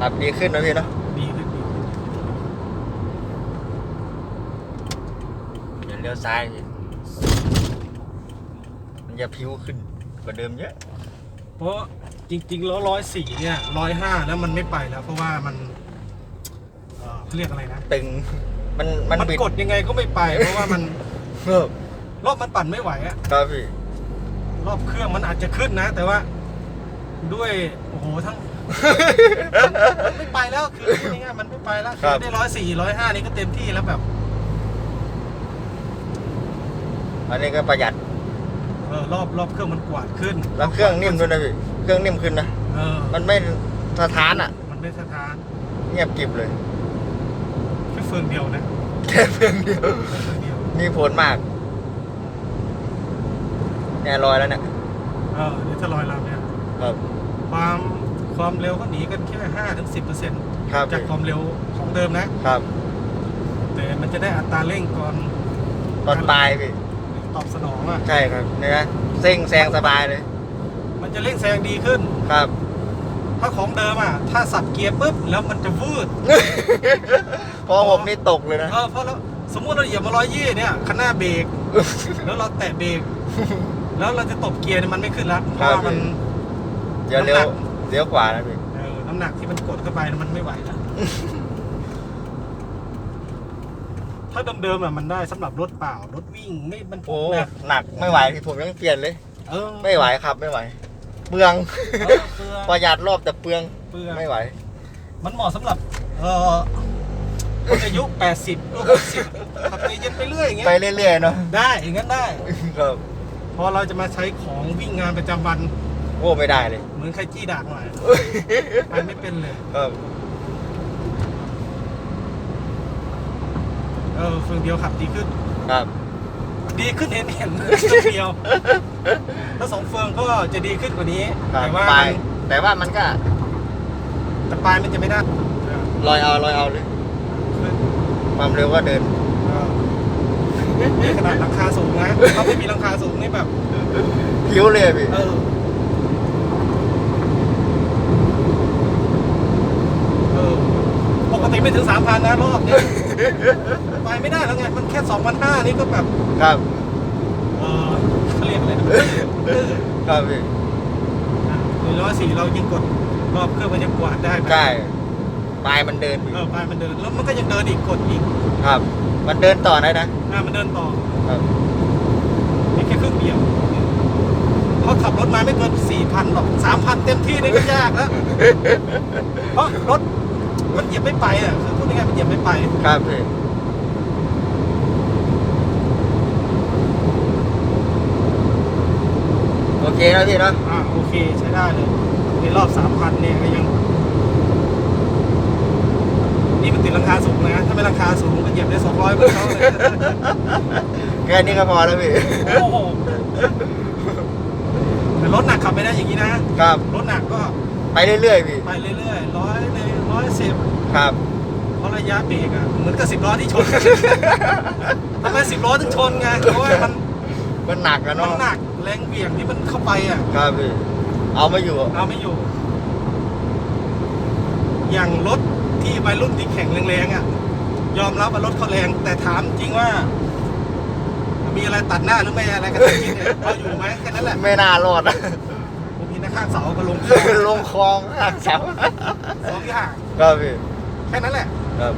ครับดีขึ้นนะพี่เนาะดีขึ้นดีขึ้นเดี๋ยวเลี้ยวซ้ายพี่มันจะพิ้วขึ้นกว่าเดิมเยอะ เพราะจริงๆแล้วร้อยสี่เนี่ยร้อยห้าแล้วมันไม่ไปแล้ว เพราะว่ามันเอ่อเขาเรียกอะไรนะ ตึง มันมันมันบิดกดยังไงก็ไม่ไป เพราะว่ามันเออรอบมันปั่นไม่ไหวอะครับพี่รอบเครื่องมันอาจจะขึ้นนะ แต่ว่าด้วยโอ้โหทั้ง มันไม่ไปแล้วคือพูดง่ายๆมันไม่ไปแล้วครัคือบได้ร้อยสี่ร้อยห้านี่ก็เต็มที่แล้วแบบอันนี้ก็ประหยัด เออรอบรอบเครื่องมันกวาดขึ้นแล้วเครื่องนิ่มด้วยนะพี่ เครื่องนิ่มขึ้นนะ เออมันไม่สะท้านอะ มันไม่สะท้านเงียบกริบเลย แค่เฟืองเดียวนะแค่เพียงเดียว เฟืองเดียวมีผลมากเนี่ยลอยแล้วเนี่ย เออเดี๋ยวจะลอยลำเนี่ย ครับ ความ ความเร็วก็หนีกันแค่ห้าถึงสิบเปอร์เซ็นต์ครับจากพี่ความเร็วของเดิมนะ ครับ แต่มันจะได้อัตราเร่งก่อนตอนปลายพี่ตอบสนองอะใช่ครับเนี่ยนะเซ็งแซงสบายเลย มันจะเร่งแซงดีขึ้นครับ ถ้าของเดิมอะ ถ้าสับเกียร์ปุ๊บแล้วมันจะวืดพอหกนี่ตกเลยนะเออเพราะเราสมมติเราเหยียบมาร้อยยี่เนี่ยคันหน้าเบรกแล้วเราแตะเบรกแล้วเราจะตบเกียร์เนี่ยมันไม่ขึ้นแล้วเพราะว่ามันเดี๋ยวเลี้ยว เลี้ยวขวานะพี่เออน้ำหนักที่มันกดเข้าไปมันไม่ไหวแล้วถ้าเดิมๆอะมันได้สำหรับรถเปล่ารถวิ่งไม่มันโอ้แบบหนักไม่ไหวพี่ผมยังเปลี่ยนเลย เออไม่ไหวครับไม่ไหว เปลืองเออเปลืองประหยัดรอบแต่เปลืองเปลืองไม่ไหว มันเหมาะสำหรับ เอ่อคนอายุ 80ลูก60ขับไปเย็นไปเรื่อยอย่างเงี้ยไปเรื่อยๆเนาะได้อย่างนั้นได้ครับพอเราจะมาใช้ของวิ่งงานประจำวัน โอ้ไม่ได้เลย เหมือนใครจี้ดากหน่อยไปไม่เป็นเลย ครับเออเฟืองเดียวขับดีขึ้น ครับดีขึ้นเห็นเห็นเฟืองเดียวถ้าสองเฟืองก็จะดีขึ้นกว่านี้ครับแต่ว่าปลามัยนแต่ว่ามันก็แต่ปลายมันจะไม่ได้เออลอยเอาลอยเอาเลยขึ้นความเร็วก็เดินเออนี่ขนาดราคาสูงนะถ้าไม่มีราคาสูงนี่แบบพิ้วเลยอะพี่เออเออ ปกติ ไม่ถึงสามพันนะรอบเนี้ยไปไม่ได้แล้วไง มันแค่สองพันห้านี่ก็แบบ ครับเออเขาเรียกอะไรนะเออครับพี่หนึ่งร้อยสี่เรายิงกดรอบเครื่องมันยังกวาดได้ไหมใช่ปลายมันเดินพี่เออไปมันเดินแล้วมันก็ยังเดินอีกกดอีกครับ มันเดินต่อได้นะอ่ามันเดินต่อครับ นี่แค่ครึ่งเดียวเขาขับรถมาไม่เกินสี่พันหรอกสามพันเต็มที่นี่ก็ยากแล้วเพราะรถ มันเหยียบไม่ไปอะคือพูดง่ายๆมันเหยียบไม่ไป ครับพี่โอเคนะพี่เนาะอ่าโอเคใช้ได้เลยในรอบสามพันเนี่ยก็ยัง นี่มันติดราคาสูงนะถ้าไม่ราคาสูงก็เหยียบได้สองร้อยเหมือนเขาเลยแค่นี้ก็พอแล้วพี่โอ้โหแต่รถหนักขับไม่ได้อย่างนี้นะครับ รถหนักก็ไปเรื่อยๆพี่ ไปเรื่อยๆร้อยเลย ร้อยสิบครับ เพราะระยะเบรกอะเหมือนกับสิบล้อที่ชนกันทำไมสิบล้อถึงชนไงเพราะว่ามันมันหนักอะมันเนาะหนักแรงเหวี่ยงที่มันเข้าไปอะ ครับพี่เอาไม่อยู่อะเอาไม่อยู่ อย่างรถที่วัยรุ่นที่แข่งแรงๆอะ ยอมรับว่ารถเขาแรง แต่ถามจริงว่า มีอะไรตัดหน้าหรือไม่อะไรกันจริงเนี่ยเราอยู่ไหมแค่นั้นแหละ ไม่น่ารอดอะบางทีนะ ข้างเสาก็ลงลงคลองหักเสาสองอย่างครับพี่แค่นั้นแหละครับ